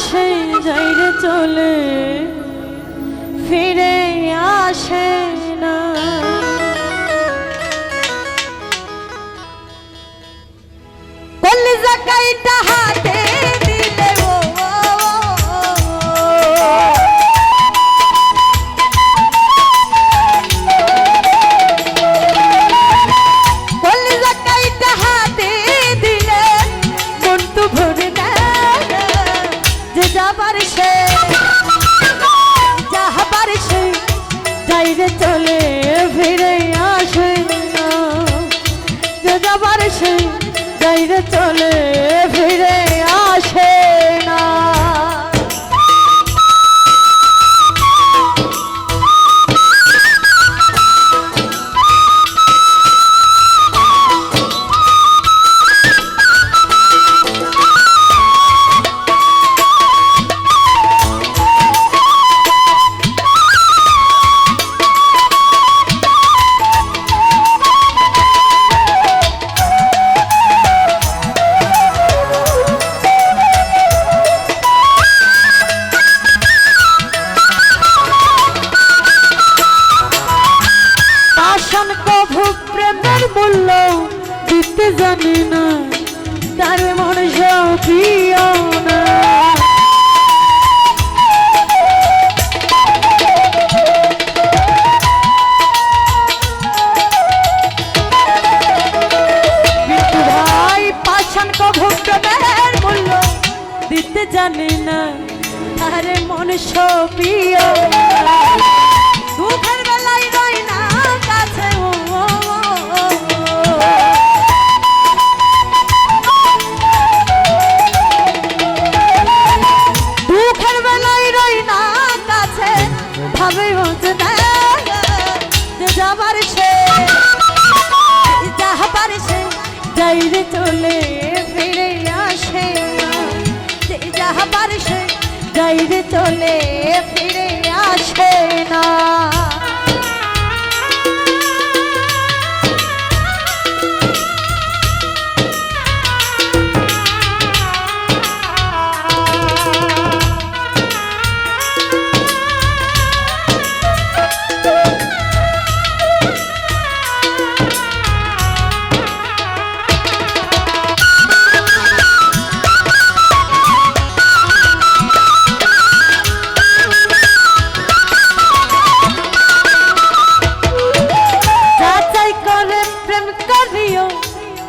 সেই যাইরে চলে ফিরে বাইরে চলে ফিরে বলে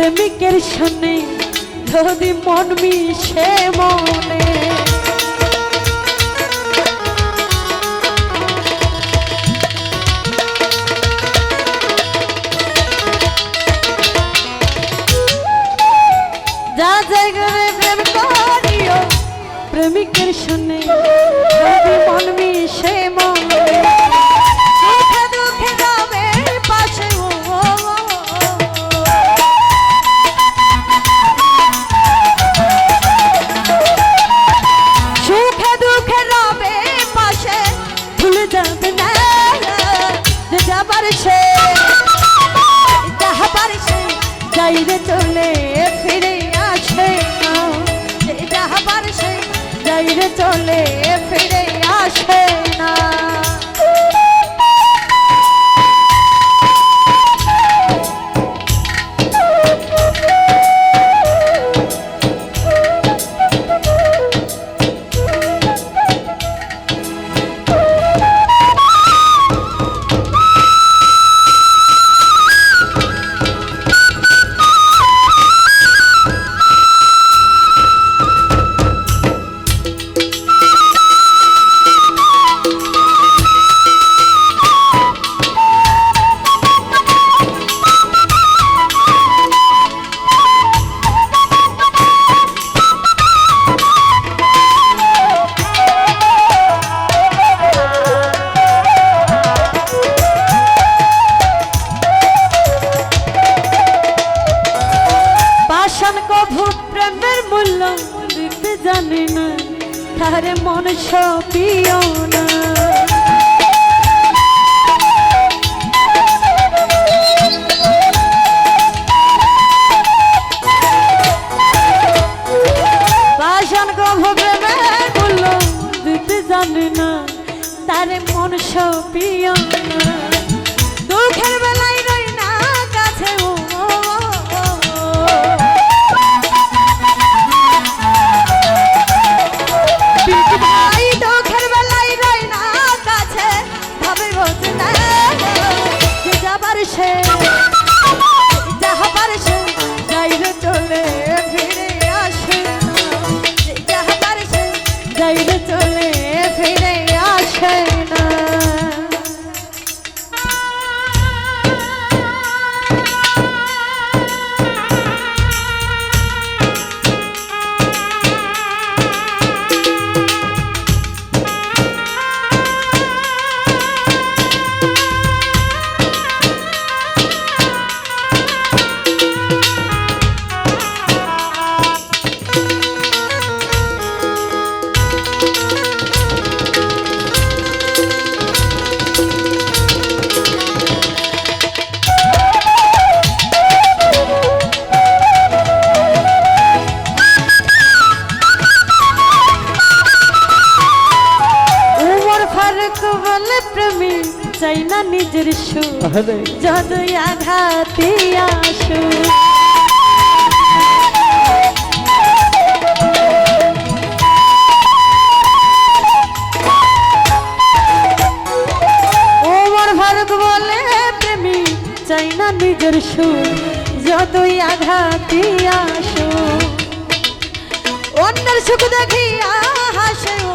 প্রেমিকের সামনে যদি মন মিশে মনে। প্রেমিকের সামনে বারসে যাহা বারসে যাইবে চলে ফিরে আছে যাহা বারসে যাইবে চলে ফিরে আছে মন সপিও না। 새 মনের সুর যত আঘাতে আসু চাই না নিজের সুর যতই আঘাতে আসু অন্যের সুখ দেখিয়া হাসে ও।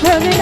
변해.